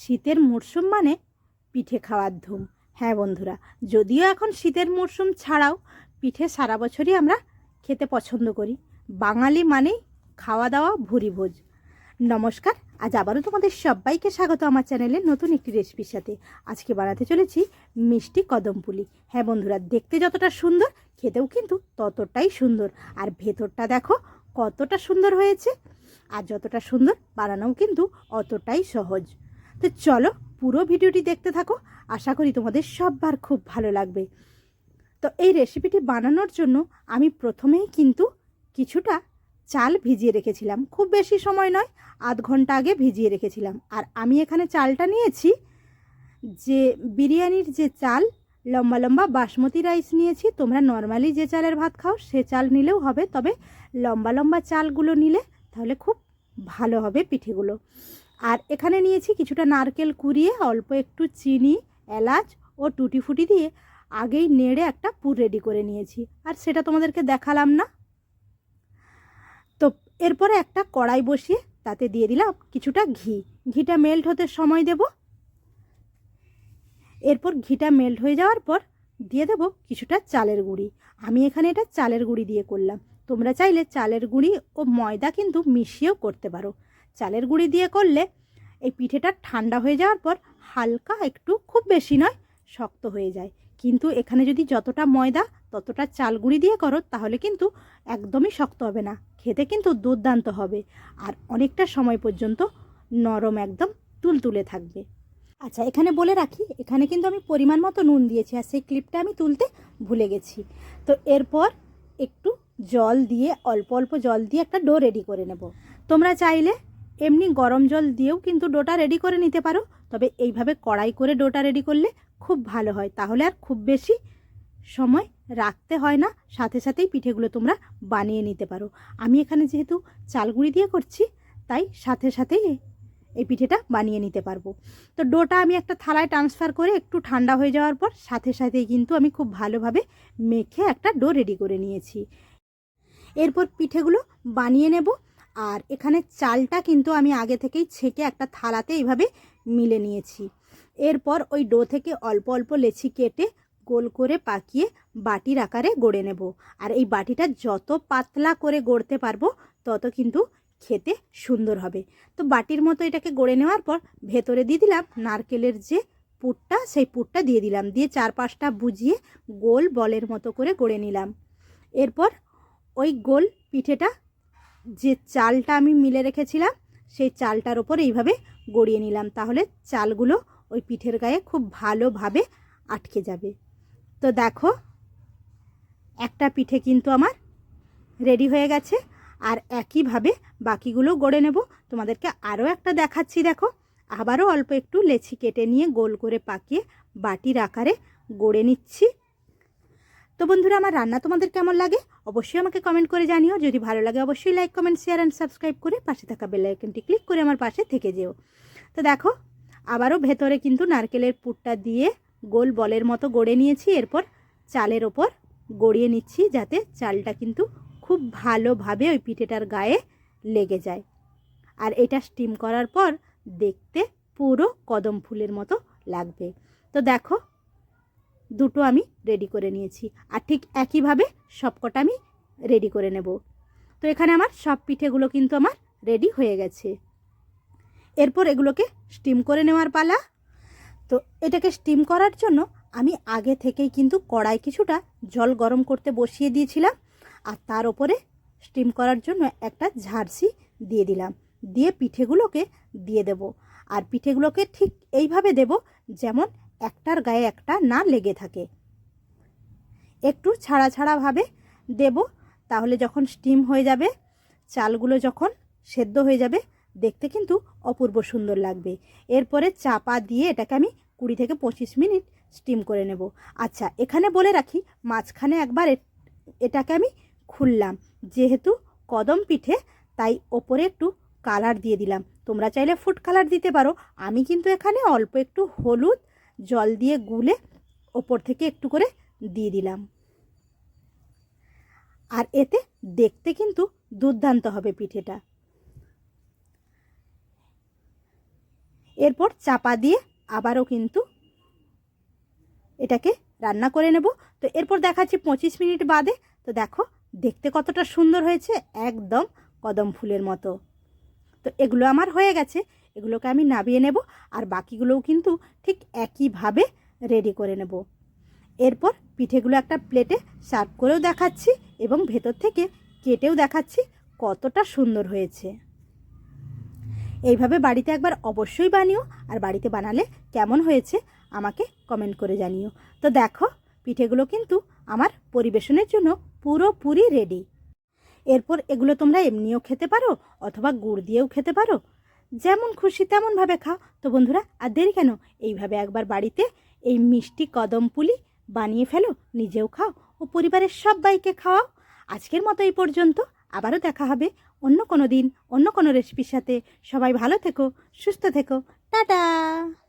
শীতের মরশুম মানে পিঠে খাওয়ার ধুম। হ্যাঁ বন্ধুরা, যদিও এখন শীতের মরশুম ছাড়াও পিঠে সারা বছরই আমরা খেতে পছন্দ করি। বাঙালি মানেই খাওয়া দাওয়া, ভুরি ভোজ। নমস্কার, আজ আবারও তোমাদের সবাইকে স্বাগত আমার চ্যানেলে নতুন একটি রেসিপির সাথে। আজকে বানাতে চলেছি মিষ্টি কদমপুলি। হ্যাঁ বন্ধুরা, দেখতে যতটা সুন্দর, খেতেও কিন্তু ততটাই সুন্দর। আর ভেতরটা দেখো কতটা সুন্দর হয়েছে। আর যতটা সুন্দর, বানানোও কিন্তু অতটাই সহজ। তো চলো পুরো ভিডিওটি দেখতে থাকো। আশা করি তোমাদের সববার খুব ভালো লাগবে। তো এই রেসিপিটি বানানোর জন্য আমি প্রথমেই কিন্তু কিছুটা চাল ভিজিয়ে রেখেছিলাম। খুব বেশি সময় নয়, আধ ঘণ্টা আগে ভিজিয়ে রেখেছিলাম। আর আমি এখানে চালটা নিয়েছি যে বিরিয়ানির যে চাল, লম্বা লম্বা বাসমতি রাইস নিয়েছি। তোমরা নর্মালি যে চালের ভাত খাও, সে চাল নিলেও হবে। তবে লম্বা লম্বা চালগুলো নিলে তাহলে খুব ভালো হবে পিঠেগুলো। আর এখানে নিয়েছি কিছুটা নারকেল কুড়িয়ে, অল্প একটু চিনি, এলাচ ও টুটি ফুটি দিয়ে আগেই নেড়ে একটা পুর রেডি করে নিয়েছি। আর সেটা তোমাদেরকে দেখালাম না। তো এরপরে একটা কড়াই বসিয়ে তাতে দিয়ে দিলাম কিছুটা ঘি। ঘিটা মেল্ট হতে সময় দেব। এরপর ঘিটা মেল্ট হয়ে যাওয়ার পর দিয়ে দেব কিছুটা চালের গুঁড়ি। আমি এখানে এটা চালের গুঁড়ি দিয়ে করলাম। তোমরা চাইলে চালের গুঁড়ি ও ময়দা কিন্তু মিশিয়েও করতে পারো। চালের গুঁড়ি দিয়ে করলে এই পিঠেটা ঠান্ডা হয়ে যাওয়ার পর হালকা একটু, খুব বেশি নয়, শক্ত হয়ে যায়। কিন্তু এখানে যদি যতটা ময়দা, ততটা চাল গুঁড়ি দিয়ে করো, তাহলে কিন্তু একদমই শক্ত হবে না। খেতে কিন্তু দুর্দান্ত হবে। আর অনেকটা সময় পর্যন্ত নরম একদম তুলতুলে থাকবে। আচ্ছা এখানে বলে রাখি, এখানে কিন্তু আমি পরিমাণ মতো নুন দিয়েছি আর সেই ক্লিপটা আমি তুলতে ভুলে গেছি। তো এরপর একটু জল দিয়ে, অল্প অল্প জল দিয়ে একটা ডো রেডি করে নেব। তোমরা চাইলে এমনি গরম জল দিয়েও কিন্তু ডোটা রেডি করে নিতে পারো। তবে এইভাবে কড়াই করে ডোটা রেডি করলে খুব ভালো হয়। তাহলে আর খুব বেশি সময় রাখতে হয় না। সাথে সাথেই পিঠেগুলো তোমরা বানিয়ে নিতে পারো। আমি এখানে যেহেতু চালগুড়ি দিয়ে করছি, তাই সাথে সাথেই এই পিঠেটা বানিয়ে নিতে পারব। তো ডোটা আমি একটা থালায় ট্রান্সফার করে একটু ঠান্ডা হয়ে যাওয়ার পর সাথে সাথেই কিন্তু আমি খুব ভালোভাবে মেখে একটা ডো রেডি করে নিয়েছি। এরপর পিঠেগুলো বানিয়ে নেব। আর এখানে চালটা কিন্তু আমি আগে থেকেই ছেঁকে একটা থালাতে এইভাবে মিলে নিয়েছি। এরপর ওই ডো থেকে অল্প অল্প লেচি কেটে গোল করে পাকিয়ে বাটির আকারে গড়ে নেব। আর এই বাটিটা যত পাতলা করে গড়তে পারব, তত কিন্তু খেতে সুন্দর হবে। তো বাটির মতো এটাকে গড়ে নেওয়ার পর ভেতরে দিয়ে দিলাম নারকেলের যে পুরটা, সেই পুরটা দিয়ে দিলাম। দিয়ে চার পাঁচটা বুঝিয়ে গোল বলের মতো করে গড়ে নিলাম। এরপর ওই গোল পিঠেটা যে চালটা আমি মিলে রেখেছিলাম, সেই চালটার ওপর এইভাবে গড়িয়ে নিলাম। তাহলে চালগুলো ওই পিঠের গায়ে খুব ভালোভাবে আটকে যাবে। তো দেখো, একটা পিঠে কিন্তু আমার রেডি হয়ে গেছে। আর একইভাবে বাকিগুলো গড়ে নেব। তোমাদেরকে আরও একটা দেখাচ্ছি, দেখো। আবারও অল্প একটু লেচি কেটে নিয়ে গোল করে পাকিয়ে বাটির আকারে গড়ে নিচ্ছি। তো বন্ধুরা, আমার রান্না তোমাদের কেমন লাগে? অবশ্যই আমাকে কমেন্ট করে জানিও। যদি ভালো লাগে, অবশ্যই like comment share and subscribe করে পাশে থাকা বেল আইকনটি ক্লিক করে আমার পাশে থেকে যেও। তো দেখো, আবারও ভেতরে কিন্তু নারকেলের পুরটা দিয়ে গোল বলের মতো গড়ে নিয়েছি। এরপর চালের ওপর গড়িয়ে নিচ্ছি যাতে চালটা কিন্তু খুব ভালোভাবে ওই পিঠেটার গায়ে লেগে যায়। আর এটা স্টিম করার পর দেখতে পুরো কদম ফুলের মতো লাগবে। তো দেখো দুটো আমি রেডি করে নিয়েছি। আর ঠিক একইভাবে সবকটা আমি রেডি করে নেব। তো এখানে আমার সব পিঠেগুলো কিন্তু আমার রেডি হয়ে গেছে। এরপর এগুলোকে স্টিম করে নেওয়ার পালা। তো এটাকে স্টিম করার জন্য আমি আগে থেকেই কিন্তু কড়াই কিছুটা জল গরম করতে বসিয়ে দিয়েছিলাম। আর তার ওপরে স্টিম করার জন্য একটা ঝাড়সি দিয়ে দিলাম। দিয়ে পিঠেগুলোকে দিয়ে দেব। আর পিঠেগুলোকে ঠিক এইভাবে দেব যেমন একটার গায়ে একটা না লেগে থাকে। একটু ছাড়া ছাড়াভাবে দেব, তাহলে যখন স্টিম হয়ে যাবে, চালগুলো যখন সেদ্ধ হয়ে যাবে, দেখতে কিন্তু অপূর্ব সুন্দর লাগবে। এরপরে চাপা দিয়ে এটাকে আমি কুড়ি থেকে পঁচিশ মিনিট স্টিম করে নেব। আচ্ছা এখানে বলে রাখি, মাঝখানে একবার এটাকে আমি খুললাম। যেহেতু কদম পিঠে, তাই ওপরে একটু কালার দিয়ে দিলাম। তোমরা চাইলে ফুড কালার দিতে পারো। আমি কিন্তু এখানে অল্প একটু হলুদ জল দিয়ে গুলে ওপর থেকে একটু করে দিয়ে দিলাম। আর এতে দেখতে কিন্তু দুর্দান্ত হবে পিঠেটা। এরপর চাপা দিয়ে আবারও কিন্তু এটাকে রান্না করে নেব। তো এরপর দেখাচ্ছি পঁচিশ মিনিট বাদে। তো দেখো, দেখতে কতটা সুন্দর হয়েছে, একদম কদম ফুলের মতো। তো এগুলো আমার হয়ে গেছে। এগুলোকে আমি নাবিয়ে নেব আর বাকিগুলোও কিন্তু ঠিক একইভাবে রেডি করে নেব। এরপর পিঠেগুলো একটা প্লেটে সার্ভ করেও দেখাচ্ছি এবং ভেতর থেকে কেটেও দেখাচ্ছি কতটা সুন্দর হয়েছে। এইভাবে বাড়িতে একবার অবশ্যই বানিও আর বাড়িতে বানালে কেমন হয়েছে আমাকে কমেন্ট করে জানিও। তো দেখো, পিঠেগুলো কিন্তু আমার পরিবেশনের জন্য পুরোপুরি রেডি এরপর এগুলো তোমরা এমনিও খেতে পারো অথবা গুড় দিয়েও খেতে পারো। যেমন খুশি তেমনভাবে খাও। তো বন্ধুরা, আর দেরি কেন? এইভাবে একবার বাড়িতে এই মিষ্টি কদম পুলি বানিয়ে ফেলো, নিজেও খাও ও পরিবারের সবাইকে খাওয়াও। আজকের মতো এই পর্যন্ত। আবারও দেখা হবে অন্য কোনো দিন, অন্য কোনো রেসিপির সাথে। সবাই ভালো থেকো, সুস্থ থেকো। টাটা!